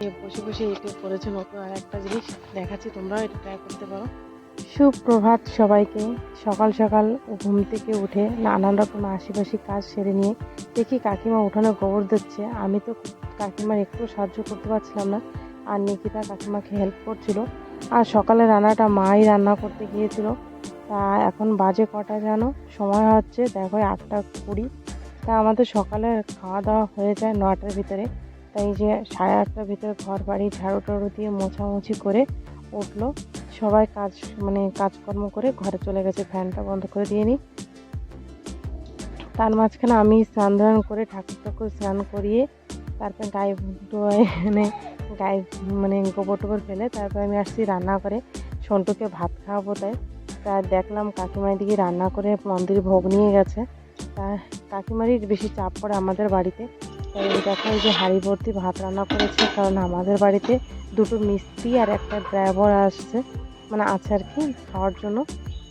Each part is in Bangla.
বসে বসে এটা করেছে নতুন আর একটা জিনিস দেখাচ্ছি, তোমরাও এটা ট্রাই করতে পারো। সুপ্রভাত সবাইকে, সকাল সকাল ঘুম থেকে উঠে নানান রকম আশিপাশি কাজ সেরে নিয়ে দেখি কাকিমা উঠানে গোবর দিচ্ছে। আমি তো কাকিমার একটু সাহায্য করতে পারছিলাম না। আর নিকিতা কাকিমাকে হেল্প করছিল। আর সকালে রান্নাটা মাই রান্না করতে গিয়েছিল। তা এখন বাজে কটা জানো? সময় হচ্ছে, দেখো আটটা কুড়ি। তা আমাদের সকালে খাওয়া দাওয়া হয়ে যায় নটার ভিতরে। তাই যে সাড়ে আটটার ভিতরে ঘর বাড়ি ঝাড়ু টাড়ু দিয়ে মোছামুছি করে উঠল। সবাই কাজ মানে কাজকর্ম করে ঘরে চলে গেছে। ফ্যানটা বন্ধ করে দিয়ে নিই তার মাঝখানে আমি স্নান ধান করে ঠাকুর ঠাকুর স্নান করিয়ে তারপর গায়ে মানে গায়ে মানে গোবর টোবর ফেলে তারপর আমি আসছি রান্না করে সন্টুকে ভাত খাওয়াবো তাই। তা দেখলাম কাকিমাই দিকে রান্না করে মন্দির ভোগ নিয়ে গেছে। তা কাকিমারই বেশি চাপ পড়ে আমাদের বাড়িতে। তাই দেখো এই যে হাঁড়ি ভর্তি ভাত রান্না করেছে, কারণ আমাদের বাড়িতে দুটো মিস্ত্রি আর একটা ড্রাইভার আসছে মানে আছে আর কি খাওয়ার জন্য।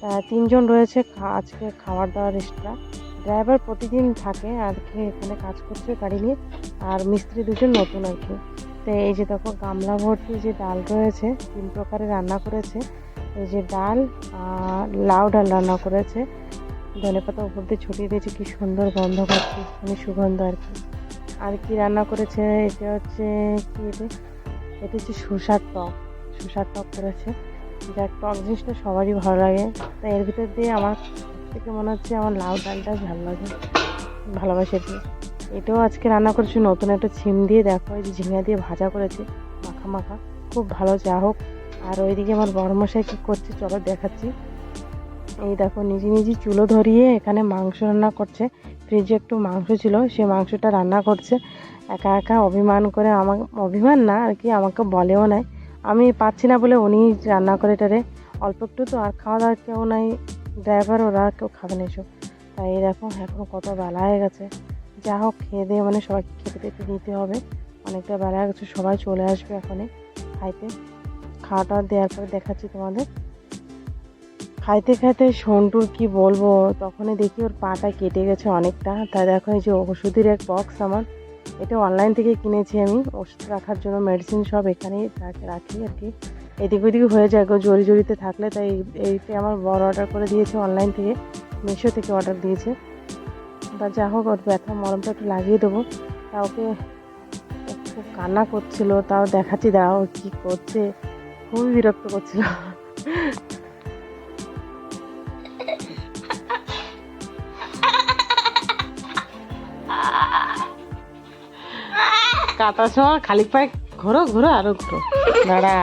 তা তিনজন রয়েছে আজকে খাবার দাওয়ার এক্সট্রা ড্রাইভার প্রতিদিন থাকে আর কি, এখানে কাজ করছে গাড়ি নিয়ে, আর মিস্ত্রি দুজন নতুন আর কি। তো এই যে দেখো গামলা ভর্তি যে ডাল রয়েছে, তিন প্রকারের রান্না করেছে। এই যে ডাল লাউ ডাল রান্না করেছে। ধনে পাতা উপর দিয়ে ছড়িয়ে দিয়েছে, কি সুন্দর গন্ধ পাচ্ছি মানে সুগন্ধ আর কি। আর কি রান্না করেছে, এটা হচ্ছে কি এটা? এটা হচ্ছে শসার টক শসার টক করেছে। যাক, টক জিনিসটা সবারই ভালো লাগে। তাই এর ভিতর দিয়ে আমার থেকে মনে হচ্ছে আমার লাউ ডালটা ভালো লাগে, ভালোবাসে কি এটাও আজকে রান্না করেছি, নতুন একটা ছিম দিয়ে, দেখো এই যে ঝিঙা দিয়ে ভাজা করেছে, মাখা মাখা। খুব ভালো যা হোক। আর ওইদিকে আমার বড় মশাই কী করছে, চলো দেখাচ্ছি। এই দেখো নিজে নিজে চুলো ধরিয়ে এখানে মাংস রান্না করছে। ফ্রিজে একটু মাংস ছিল, সে মাংসটা রান্না করছে। একা একা অভিমান করে আমাকে, অভিমান না, আর কি আমাকে বলেও নাই। আমি পাচ্ছি না বলে উনি রান্না করে টারে অল্প একটু তো আর খাওয়া দাওয়া কেউ নাই। ড্রাইভার ওরা কেউ খাবে না এসব। তাই দেখো, এখন কত বেলা হয়ে গেছে। যা হোক, খেয়ে দিয়ে মানে সবাইকে খেতে টেতে দিতে হবে। অনেকটা বেলা হয়ে গেছে, সবাই চলে আসবে এখনই। খাইতে। খাওয়া দাওয়া দেওয়ার পরে দেখাচ্ছি তোমাদের। খাইতে খাইতে সন্টুর কি বলব, তখনই দেখি ওর পাটা কেটে গেছে অনেকটা। তাই দেখো এই যে ওষুধের এক বক্স আমার, এটা অনলাইন থেকে কিনেছি আমি। ওষুধ রাখার জন্য মেডিসিন সব এখানেই রাখ- রাখি আর কি। এদিক ওদিক হয়ে যায় গো, জড়ি জড়িতে থাকলে। তাই এইটা আমার বড় অর্ডার করে দিয়েছে অনলাইন থেকে মিশো থেকে অর্ডার দিয়েছে। তা যা হোক, ওর ব্যথা, মরমটা একটু লাগিয়ে দেবো। তা ওকে খুব কান্না করছিল, তাও দেখাচ্ছি দাও কী করছে? খুবই বিরক্ত করছিল। কাটার সময় খালি পায়ে ঘোরো ঘোরো আরও ঘোরো দাঁড়া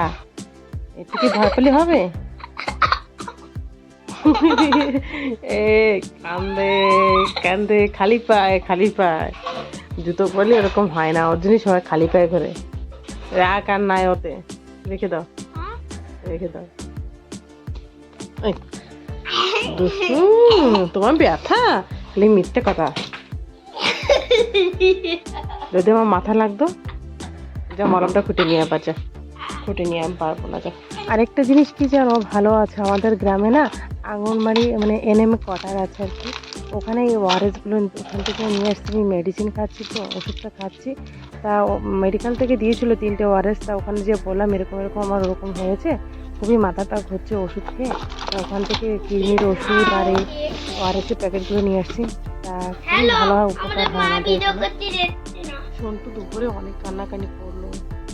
একটু কি ভয় পেলে হবে? এ, কান্দে কান্দে, খালি পায়ে খালি পায়ে। জুতো পরলে এরকম হয় না, ওর জন্যই সবাই খালি পায়ে ঘোরে। রাগ আর নাই ওতে। রেখে দাও। রেখে দাও। তোমার ব্যথা? খালি মিথ্যে কথা। যদি আমার মাথা লাগতো যা মলমটা খুঁটে নিয়ে যা খুঁটে নিয়ে আমি পারব না যা। আরেকটা জিনিস কি জানো ভালো আছে আমাদের গ্রামে না আঙনবাড়ি মানে এনএম কোয়ার্টার আছে আর কি ওখানে এই ওয়ারেসগুলো ওখান থেকে নিয়ে আসছি আমি মেডিসিন খাচ্ছি তো ওষুধটা খাচ্ছি। তা মেডিকেল থেকে দিয়েছিল তিনটে ওয়ারেস তা ওখানে যে বললাম এরকম এরকম আমার ওরকম হয়েছে খুবই মাথাটা ঘুরছে ওষুধ খেয়ে তা ওখান থেকে কিডনির ওষুধ আর এই ওয়ারেসের প্যাকেটগুলো নিয়ে আসছি তা খুবই ভালো হয় উপকার হয় আমাদের। সন্টু দুপুরে অনেক কান্নাকানি করল।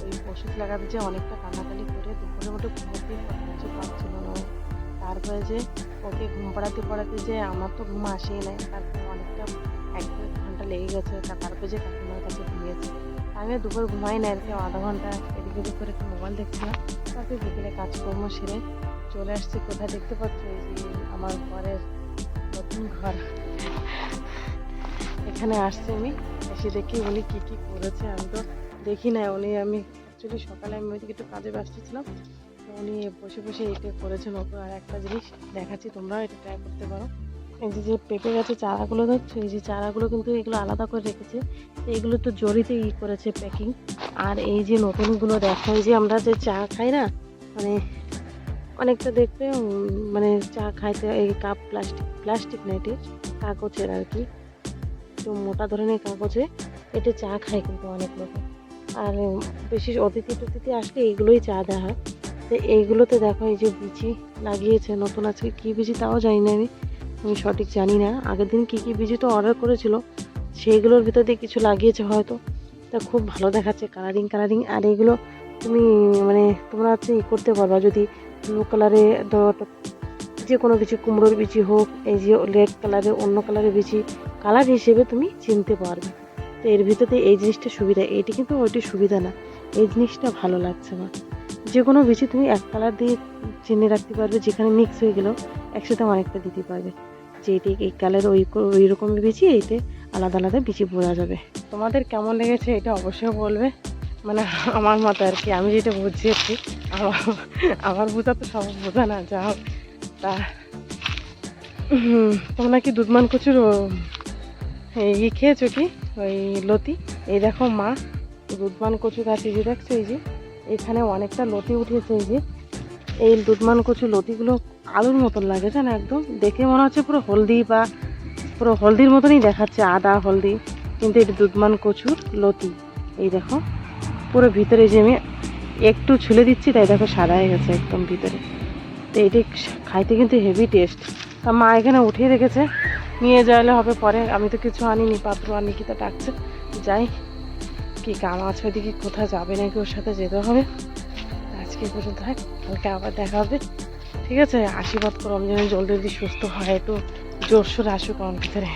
ওই ওষুধ লাগাতে যে অনেকটা কান্নাকানি করে দুপুরে ওটা ঘুমোতেই কিছু পাচ্ছিল না। তারপরে যে ওকে ঘুম পাড়াতে পড়াতে যে আমার তো ঘুম আসেই নাই, তারপরে অনেকটা এক ঘণ্টা লেগে গেছে তারপরে যে কাকিমার কাছে ঘুমিয়েছে। আমিও দুপুর ঘুমাই না আর কি আধা ঘণ্টা এদিক ওদিক করে একটু মোবাইল দেখছিলাম, তারপরে বিকেলে কাজকর্ম সেরে চলে আসছি। কোথায় দেখতে পাচ্ছি? যে আমার ঘরের নতুন ঘর। এখানে আসছি আমি এসে দেখি উনি কি কি করেছে, আমি তো দেখি না উনি আমি অ্যাকচুয়ালি সকালে আমি ওইদিকে একটু কাজে ব্যস্ত ছিলাম। তো উনি বসে বসে এটা করেছেন। নতুন আর একটা জিনিস দেখাচ্ছি, তোমরাও এটা ট্রাই করতে পারো। এই যে পেঁপে গাছের চারাগুলো দেখছ এই যে চারাগুলো কিন্তু এগুলো আলাদা করে রেখেছে। এগুলো তো জড়িতে ই করেছে প্যাকিং আর এই যে নতুনগুলো দেখো, এই যে আমরা যে চা খাই না মানে অনেকটা দেখতে মানে চা খাইতে, এই কাপ প্লাস্টিক প্লাস্টিক না কাগজের আর কি। একটু মোটা ধরনের কাগজে এটা চা খায় কিন্তু অনেক লোকে। আর বেশি অতিথি টতিথি আসলে এইগুলোই চা দেওয়া হয়। তো এইগুলোতে দেখো এই যে বিচি লাগিয়েছে, নতুন আজকে কী বিচি তাও জানি না আমি। আমি সঠিক জানি না। আগের দিন কী কী বিচি তো অর্ডার করেছিল, সেইগুলোর ভিতর দিয়ে কিছু লাগিয়েছে হয়তো। তা খুব ভালো দেখাচ্ছে কালারিং কালারিং আর এগুলো তুমি মানে তোমরা হচ্ছে ই করতে পারবা যদি ব্লু কালারে যে কোনো কিছু, কুমড়োর বিচি হোক, এই যে রেড কালারে অন্য কালারের বিচি কালার হিসেবে তুমি চিনতে পারবে। তো এর ভিতরে এই জিনিসটা সুবিধা, এইটি কিন্তু ওইটি সুবিধা না। এই জিনিসটা ভালো লাগছে আমার। যে কোনো বিচি তুমি এক কালার দিয়ে চিনে রাখতে পারবে, যেখানে মিক্স হয়ে গেলেও একসাথে অনেকটা দিতে পারবে। যে এটি এই কালার ওই ওই রকমের বিচি এইটা আলাদা আলাদা বিচি বোঝা যাবে। তোমাদের কেমন লেগেছে এটা অবশ্যই বলবে। মানে আমার মতো আর কি, আমি যেটা বুঝিয়েছি আমার আমার বোঝা তো সব বোঝা না যা তা তোমরা কি দুধমান কচুর ই খেয়েছো কি? ওই লতি? এই দেখো মা দুধমান কচু গাছ যে, দেখছ এই যে? এখানে অনেকটা লতি উঠেছে এই যে। এই দুধমান কচু লতিগুলো আলুর মতন লাগে, জানো একদম? দেখে মনে হচ্ছে পুরো হলদি বা পুরো হলদির মতনই দেখাচ্ছে, আদা, হলদি। কিন্তু এটা দুধমান কচুর লতি। এই দেখো, পুরো ভিতরে যে আমি একটু ছুলে দিচ্ছি, তাই দেখো সাদা হয়ে গেছে একদম ভিতরে। তো এটি খাইতে কিন্তু হেভি টেস্ট তা মা এখানে উঠিয়ে রেখেছে, নিয়ে যাইলে হবে পরে। আমি তো কিছু আনিনি, পাত্র আনি কি তা ডাকছে। যাই, কি কাম আছে ওইদিকে কোথায় যাবে নাকি ওর সাথে যেতে হবে? আজকে পর্যন্ত থাক, কালকে আবার দেখা হবে। ঠিক আছে, আশীর্বাদ করো, আমি যেন জলদি জলদি সুস্থ হয়, একটু জোর সোর আসুক আমার ভিতরে।